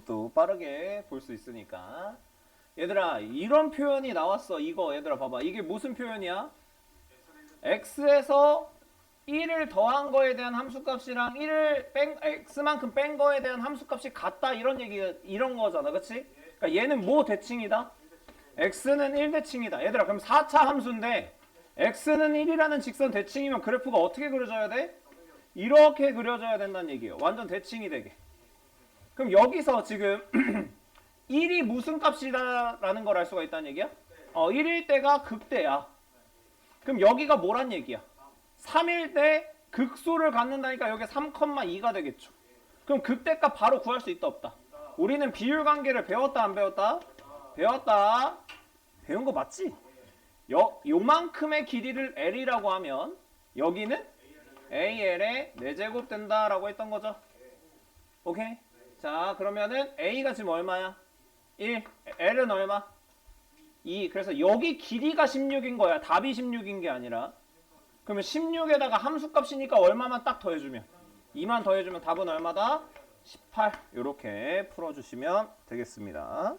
것도 빠르게 볼 수 있으니까. 얘들아, 이런 표현이 나왔어. 이거 얘들아 봐봐. 이게 무슨 표현이야? x에서 1을 더한 거에 대한 함수값이랑 1을 뺀 x만큼 뺀 거에 대한 함수값이 같다 이런 얘기 이런 거잖아. 그렇지? 그러니까 얘는 뭐 대칭이다? x는 1대칭이다. 얘들아 그럼 4차 함수인데 x는 1이라는 직선 대칭이면 그래프가 어떻게 그려져야 돼? 이렇게 그려져야 된다는 얘기예요. 완전 대칭이 되게. 그럼 여기서 지금 1이 무슨 값이다라는 걸 알 수가 있다는 얘기야? 어, 1일 때가 극대야. 그럼 여기가 뭐란 얘기야? 3일 때 극소를 갖는다니까 여기 3,2가 되겠죠. 그럼 극대값 바로 구할 수 있다 없다? 우리는 비율 관계를 배웠다 안 배웠다? 배웠다. 배운 거 맞지? 요, 요만큼의 길이를 L이라고 하면 여기는 AL의 4제곱 된다라고 했던 거죠. 오케이? 자 그러면은 A가 지금 얼마야? 1. L은 얼마? 2. 그래서 여기 길이가 16인 거야. 답이 16인 게 아니라. 그러면 16에다가 함수값이니까 얼마만 딱 더해주면 2만 더해주면 답은 얼마다? 18 이렇게 풀어주시면 되겠습니다.